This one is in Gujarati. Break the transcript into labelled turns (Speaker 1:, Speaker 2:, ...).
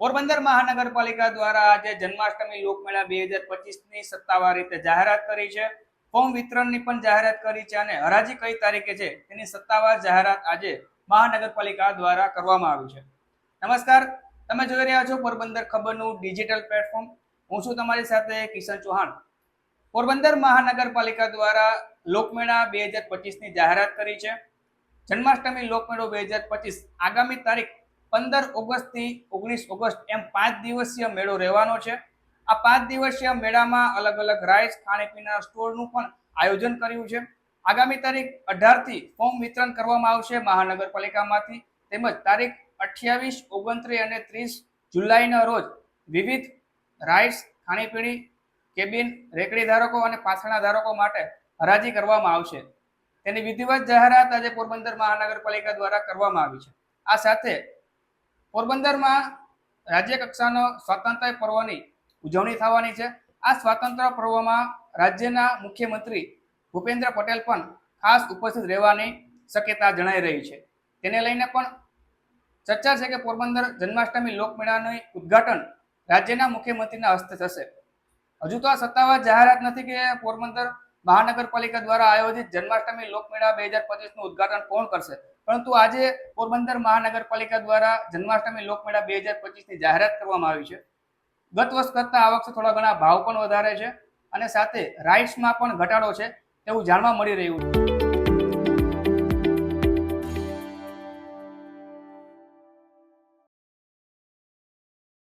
Speaker 1: પોરબંદર મહાનગરપાલિકા દ્વારા આજે જન્માષ્ટમી લોકમેળા બે હજાર પચીસની સત્તાવાર રીતે જાહેરાત કરી છે. ફોર્મ વિતરણની પણ જાહેરાત કરી છે અને હરાજી કઈ તારીખે છે તેની સત્તાવાર જાહેરાત આજે મહાનગરપાલિકા દ્વારા કરવામાં આવી છે. નમસ્કાર, તમે જોઈ રહ્યા છો પોરબંદર ખબરનું ડિજિટલ પ્લેટફોર્મ. હું છું તમારી સાથે કિશન ચૌહાણ. પોરબંદર મહાનગરપાલિકા દ્વારા લોકમેળા બે હજાર પચીસની જાહેરાત કરી છે. જન્માષ્ટમી લોકમેળો બે હજાર પચીસ આગામી તારીખ પંદર ઓગસ્ટથી ઓગણીસ ઓગસ્ટ એમ પાંચ દિવસીય મેળો રહેવાનો છે. આ પાંચ દિવસીય મેળામાં અલગ અલગ રાઈસ ખાણીપીણાના સ્ટોરનું પણ આયોજન કર્યું છે. આગામી તારીખ અઢારથી ફોર્મ વિતરણ કરવામાં આવશે મહાનગરપાલિકામાંથી. તેમજ તારીખ અઠ્યાવીસ, ઓગણત્રીસ અને ત્રીસ જુલાઈના રોજ વિવિધ રાઈટ્સ ખાણીપીણી કેબિન રેકડી ધારકો અને પાછળના ધારકો માટે હરાજી કરવામાં આવશે. તેની વિધિવત જાહેરાત આજે પોરબંદર મહાનગરપાલિકા દ્વારા કરવામાં આવી છે. આ સાથે પોરબંદરમાં રાજ્ય કક્ષાનો સ્વાતંત્ર્ય પર્વની ઉજવણી થવાની છે. આ સ્વાતંત્ર્ય પર્વમાં રાજ્યના મુખ્યમંત્રી ભૂપેન્દ્ર પટેલ પણ ખાસ ઉપસ્થિત રહેવાની શક્યતા જણાઈ રહી છે. તેને લઈને પણ ચર્ચા છે કે પોરબંદર જન્માષ્ટમી લોકમેળાનું ઉદ્ઘાટન રાજ્યના મુખ્યમંત્રીના હસ્તે થશે. હજુ તો આ સત્તાવાર જાહેરાત નથી કે પોરબંદર મહાનગરપાલિકા દ્વારા આયોજિત જન્માષ્ટમી લોકમેળા બે હજાર પચીસનું ઉદ્ઘાટન કોણ કરશે. પરંતુ આજે પોરબંદર મહાનગરપાલિકા દ્વારા જન્માષ્ટમી લોકમેળા બે હજાર પચીસની જાહેરાત કરવામાં આવી છે. ગત વર્ષ કરતાં આ વખતે થોડા ઘણા ભાવ પણ વધારે છે અને સાથે રાઇટ્સમાં પણ ઘટાડો છે તેવું જાણવા મળી રહ્યું છે.